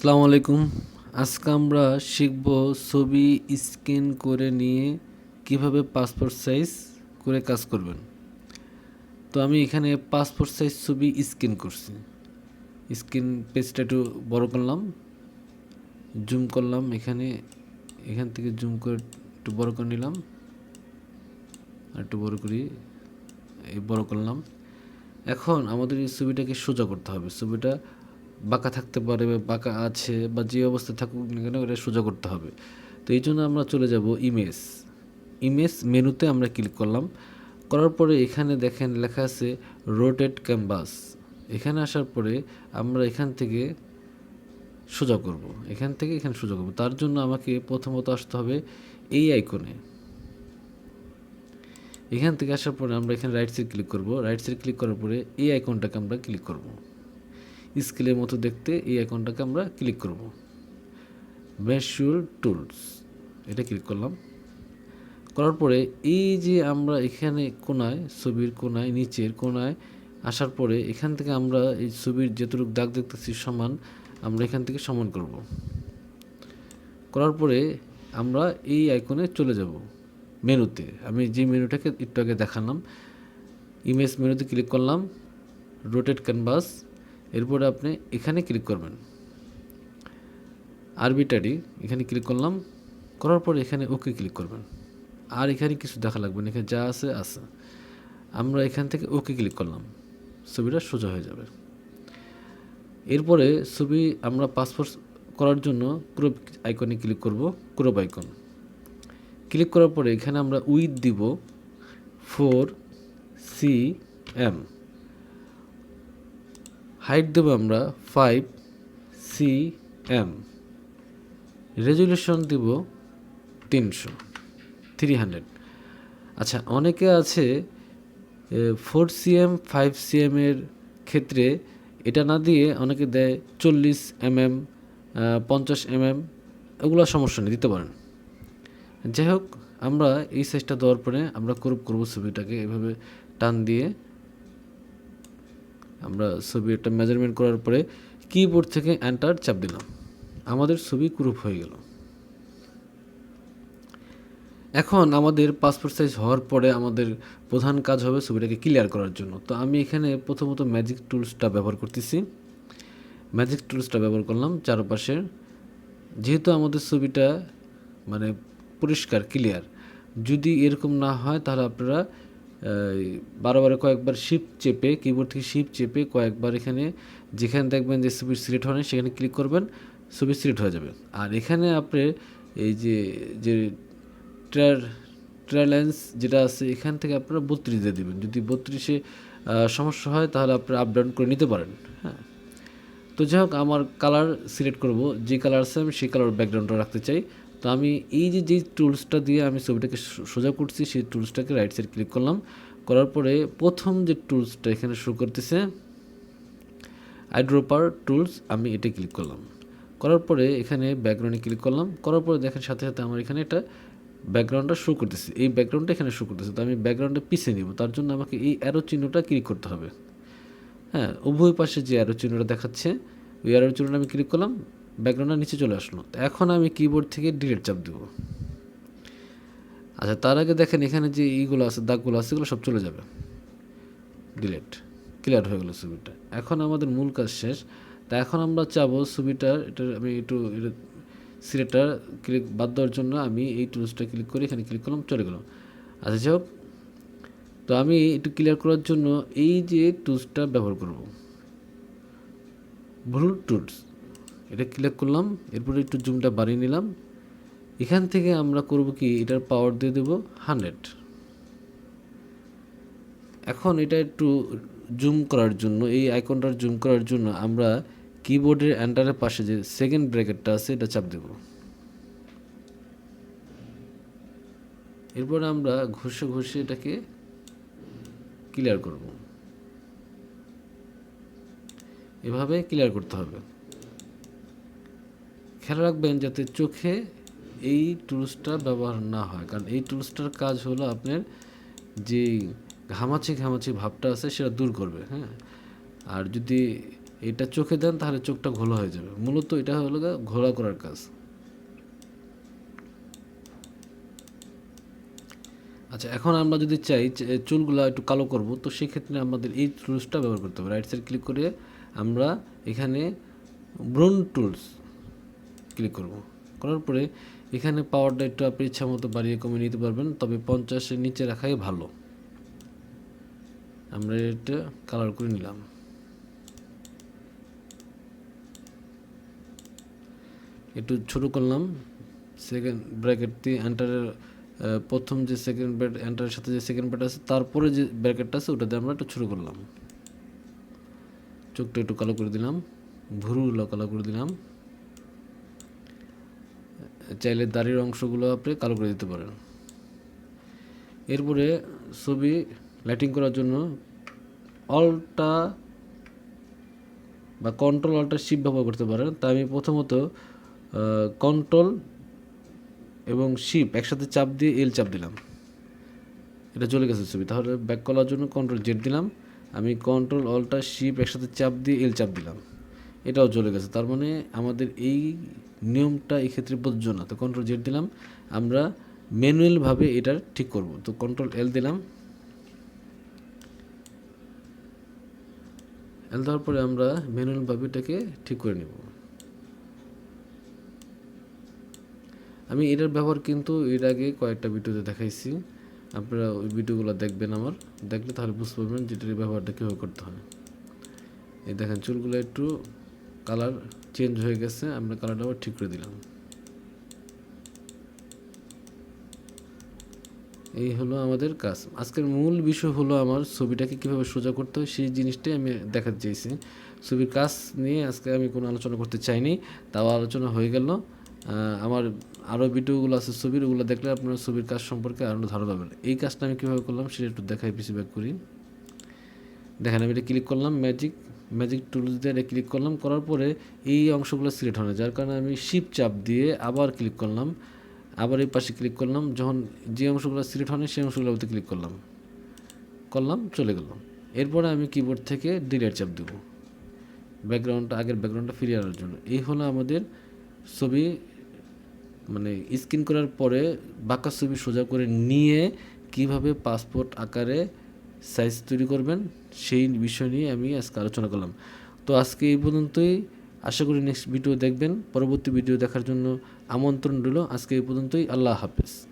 আসসালামু আলাইকুম। আজকে আমরা শিখব ছবি স্ক্যান করে নিয়ে কীভাবে পাসপোর্ট সাইজ করে কাজ করবেন। তো আমি এখানে পাসপোর্ট সাইজ ছবি স্ক্যান করছি। স্ক্যান পেজটা একটু বড় করলাম, জুম করলাম এখানে, এখান থেকে জুম করে একটু বড় করে নিলাম। আর একটু বড় করি বড় করলাম। এখন আমাদের এই ছবিটাকে সোজা করতে হবে। ছবিটা বাঁকা থাকতে পারে বা বাঁকা আছে বা যে অবস্থায় থাকুক না কেন, এটা সোজা করতে হবে। তো এই জন্য আমরা চলে যাব ইমেজ। ইমেজ মেনুতে আমরা ক্লিক করলাম। করার পরে এখানে দেখেন লেখা আছে রোটেট ক্যানভাস। এখানে আসার পরে আমরা এখান থেকে সোজা করব। এখান থেকে এখানে সোজা করব। তার জন্য আমাকে প্রথমত আসতে হবে এই আইকনে। এখান থেকে আসার পরে আমরা এখানে রাইট সাইড ক্লিক করব। রাইট সাইড ক্লিক করার পরে এই আইকনটাকে আমরা ক্লিক করব। স্কেলের মতো দেখতে এই আইকনটাকে আমরা ক্লিক করব। ম্যাশুয়াল টুলস এটা ক্লিক করলাম। করার পরে এই যে আমরা এখানে কোনায়, ছবির কোনায়, নিচের কোনায় আসার পরে এখান থেকে আমরা এই ছবির যেটুকু দাগ দেখতেছি সমান আমরা এখান থেকে সমান করব। করার পরে আমরা এই আইকনে চলে যাব মেনুতে। আমি যে মেনুটাকে একটু আগে দেখালাম, ইমেজ মেনুতে ক্লিক করলাম, রোটেট ক্যানভাস এরপরে আপনি এখানে ক্লিক করবেন। আরবিটারি এখানে ক্লিক করলাম, করার পরে এখানে ওকে ক্লিক করবেন। আর এখানে কিছু দেখা লাগবে না, এখানে যা আছে আছে। আমরা এখান থেকে ওকে ক্লিক করলাম। ছবিটা সোজা হয়ে যাবে। এরপরে ছবি আমরা পাসপোর্ট করার জন্য ক্রোপ আইকনে ক্লিক করব ক্রোপ আইকন ক্লিক করার পরে এখানে আমরা উইথ দিব ফোর সি এম হাইট দেব আমরা ফাইভ সি এম রেজুলেশন দিব তিনশো থ্রি হান্ড্রেড আচ্ছা অনেকে আছে ফোর সিএম ফাইভ সিএমের ক্ষেত্রে এটা না দিয়ে অনেকে দেয় চল্লিশ এমএম পঞ্চাশ এমএম এগুলো সমস্যা নেই, দিতে পারেন। যাই হোক, আমরা এই সাইজটা দেওয়ার পরে আমরা ক্রপ করব ছবিটাকে, এভাবে টান দিয়ে আমরা ছবি একটা মেজারমেন্ট করার পরে কিবোর্ড থেকে এন্টার চাপ দিলাম। আমাদের ছবি ক্রুপ হয়ে গেল। এখন আমাদের পাসপোর্ট সাইজ হওয়ার পরে আমাদের প্রধান কাজ হবে ছবিটাকে ক্লিয়ার করার জন্য। তো আমি এখানে প্রথমত ম্যাজিক টুলসটা ব্যবহার করতেছি। ম্যাজিক টুলসটা ব্যবহার করলাম চারপাশের যেহেতু আমাদের ছবিটা মানে পরিষ্কার ক্লিয়ার যদি এরকম না হয় তাহলে আপনারা বারবার কয়েকবার শিপ চেপে কিবোর্ড থেকে শিপ চেপে কয়েকবার এখানে যেখানে দেখবেন যে ছবি সিলেক্ট হয় সেখানে ক্লিক করবেন ছবি সিলেক্ট হয়ে যাবে। আর এখানে আপনি এই যে যে ট্রার ট্রালেন্স যেটা আছে, এখান থেকে আপনারা বত্রিশ দিয়ে দেবেন। যদি বত্রিশে সমস্যা হয়, তাহলে আপনারা আপ ডাউন করে নিতে পারেন হ্যাঁ। তো যাই হোক, আমার কালার সিলেক্ট করব। যে কালার আছে, আমি সেই কালার ব্যাকগ্রাউন্ডটা রাখতে চাই। তো আমি এই যে যে টুলসটা দিয়ে আমি ছবিটাকে সোজা করছি, সেই টুলসটাকে রাইট সাইড ক্লিক করলাম। করার পরে প্রথম যে টুলসটা এখানে শো করতেছে আইড্রোপার টুলস আমি এটা ক্লিক করলাম। করার পরে এখানে ব্যাকগ্রাউন্ডে ক্লিক করলাম। করার পরে দেখেন সাথে সাথে আমার এখানে এটা ব্যাকগ্রাউন্ডটা শো করতেছে। এই ব্যাকগ্রাউন্ডটা এখানে শো করতেছে। তো আমি ব্যাকগ্রাউন্ডে পিছিয়ে নিব। তার জন্য আমাকে এই অ্যারো চিহ্নটা ক্লিক করতে হবে। হ্যাঁ উভয় পাশে যে অ্যারো চিহ্নটা দেখাচ্ছে, ওই অ্যারো চিহ্নটা আমি ক্লিক করলাম। ব্যাকগ্রাউন্ডটা নিচে চলে আসলো। তো এখন আমি কিবোর্ড থেকে ডিলেট চাপ দেবো। আচ্ছা তার আগে দেখেন এখানে যে ইগুলো আছে, দাগগুলো আছে, এগুলো সব চলে যাবে। ডিলেট ক্লিয়ার হয়ে গেলো ছবিটা। এখন আমাদের মূল কাজ শেষ। তা এখন আমরা চাবো ছবিটার এটা আমি একটু, এটা সিলেক্টটা ক্লিক বাদ দেওয়ার জন্য আমি এই টুলসটা ক্লিক করে এখানে ক্লিক করলাম, চলে গেলাম আচ্ছা যাই তো আমি একটু ক্লিয়ার করার জন্য এই যে টুলসটা ব্যবহার করব। ভুল টুলস এটা ক্লিক করলাম, এরপরে একটু জুমটা বাড়িয়ে নিলাম। এখান থেকে আমরা করব কি, এটার পাওয়ার দিয়ে দেব হান্ড্রেড এখন এটা একটু জুম করার জন্য, এই আইকনটার জুম করার জন্য আমরা কিবোর্ডের এন্টারের পাশে যে সেকেন্ড ব্র্যাকেটটা আছে, এটা চাপ দেব। এরপর আমরা ঘষে ঘষে এটাকে ক্লিয়ার করব। এভাবে ক্লিয়ার করতে হবে। খেয়াল রাখবেন যাতে চোখে এই টুলসটা ব্যবহার না হয়। কারণ এই টুলসটার কাজ হলো আপনার যে ঘামাচি ঘামাচি ভাবটা আছে সেটা দূর করবে হ্যাঁ? আর যদি এটা চোখে দেন তাহলে চোখটা ঘোলা হয়ে যাবে। মূলত এটা হলো ঘোলা করার কাজ। আচ্ছা এখন আমরা যদি চাই চুলগুলো একটু কালো করব, তো সেক্ষেত্রে আমাদের এই টুলসটা ব্যবহার করতে হবে। রাইট সাইড ক্লিক করে আমরা এখানে ব্রোন টুলস ক্লিক করব। করার পরে এখানে পাওয়ারটা একটু আপনি ইচ্ছা মতো বাড়িয়ে কমিয়ে নিতে পারবেন, তবে পঞ্চাশের নিচে রাখাই ভালো। আমরা এটা কালার করে নিলাম। একটু ছোট করলাম সেকেন্ড ব্র্যাকেট দিয়ে এন্টারের প্রথম যে সেকেন্ড ব্যাট এন্টারের সাথে যে সেকেন্ড ব্যাট আছে, তারপরে যে ব্র্যাকেটটা আছে, ওটাতে আমরা একটু ছোট করলাম। চোখটা একটু কালো করে দিলাম ভুরুগুলো কালো করে দিলাম। চাইলে দাড়ির অংশগুলো আপনি কালো করে দিতে পারেন। এরপরে ছবি লাইটিং করার জন্য অলটা বা কন্ট্রোল অলটা শিপ ব্যবহার করতে পারেন। তা আমি প্রথমত কন্ট্রোল এবং শিপ একসাথে চাপ দিয়ে এল চাপ দিলাম। এটা চলে গেছে ছবি। তাহলে ব্যাক করার জন্য কন্ট্রোল জেড দিলাম। আমি কন্ট্রোল অলটা শিপ একসাথে চাপ দিয়ে এল চাপ দিলাম। এটাও চলে গেছে। তার মানে আমাদের এই নিয়মটা এই ক্ষেত্রে প্রযোজ্য না। তো কন্ট্রোল জেড দিলাম, আমরা ম্যানুয়ালভাবে এটা ঠিক করব। তো কন্ট্রোল এল দিলাম। এল দেওয়ার পরে আমরা ম্যানুয়ালভাবে এটাকে ঠিক করে নেব। আমি এটার ব্যবহার কিন্তু এর আগে কয়েকটা ভিডিওতে দেখাইছি। আপনারা ওই ভিডিওগুলো দেখবেন আমার। দেখলে তাহলে বুঝতে পারবেন যে এটার ব্যবহারটা কীভাবে করতে হয়। এই দেখেন চুলগুলো একটু কালার চেঞ্জ হয়ে গেছে, আমরা কালারটা আবার ঠিক করে দিলাম। এই হলো আমাদের কাজ। আজকের মূল বিষয় হলো আমার ছবিটাকে কীভাবে সোজা করতে হয়, সেই জিনিসটাই আমি দেখাতে চাইছি। ছবির কাজ নিয়ে আজকে আমি কোনো আলোচনা করতে চাইনি, তাও আলোচনা হয়ে গেল। আমার আরও ভিডিওগুলো আছে ছবির, ওগুলো দেখলে আপনারা ছবির কাজ সম্পর্কে আরও ধারণা পাবেন। এই কাজটা আমি কীভাবে করলাম, সেটা একটু দেখাই পিছিয়ে ব্যাক করি। দেখেন আমি এটা ক্লিক করলাম ম্যাজিক ম্যাজিক টুলস দিয়ে ক্লিক করলাম, করার পরে এই অংশগুলো সিলেক্ট হয় না। যার কারণে আমি শিপ চাপ দিয়ে আবার ক্লিক করলাম, আবার এই পাশে ক্লিক করলাম, যখন যে অংশগুলো সিলেক্ট হয়নি সেই অংশগুলোতে ক্লিক করলাম। করলাম, চলে গেল। এরপরে আমি কিবোর্ড থেকে ডিলেট চাপ দেবো। ব্যাকগ্রাউন্ডটা আগের ব্যাকগ্রাউন্ডটা ফিরিয়ে আনার জন্য। এই হলো আমাদের ছবি মানে স্ক্রিন করার পরে বাঁকা ছবি সোজা করে নিয়ে কীভাবে পাসপোর্ট আকারে সাইজ তৈরি করবেন সেই বিষয় নিয়ে আমি আজকে আলোচনা করলাম। তো আজকে এই পর্যন্তই। আশা করি নেক্সট ভিডিও দেখবেন। পরবর্তী ভিডিও দেখার জন্য আমন্ত্রণ রইল। আজকে এই পর্যন্তই। আল্লাহ হাফেজ।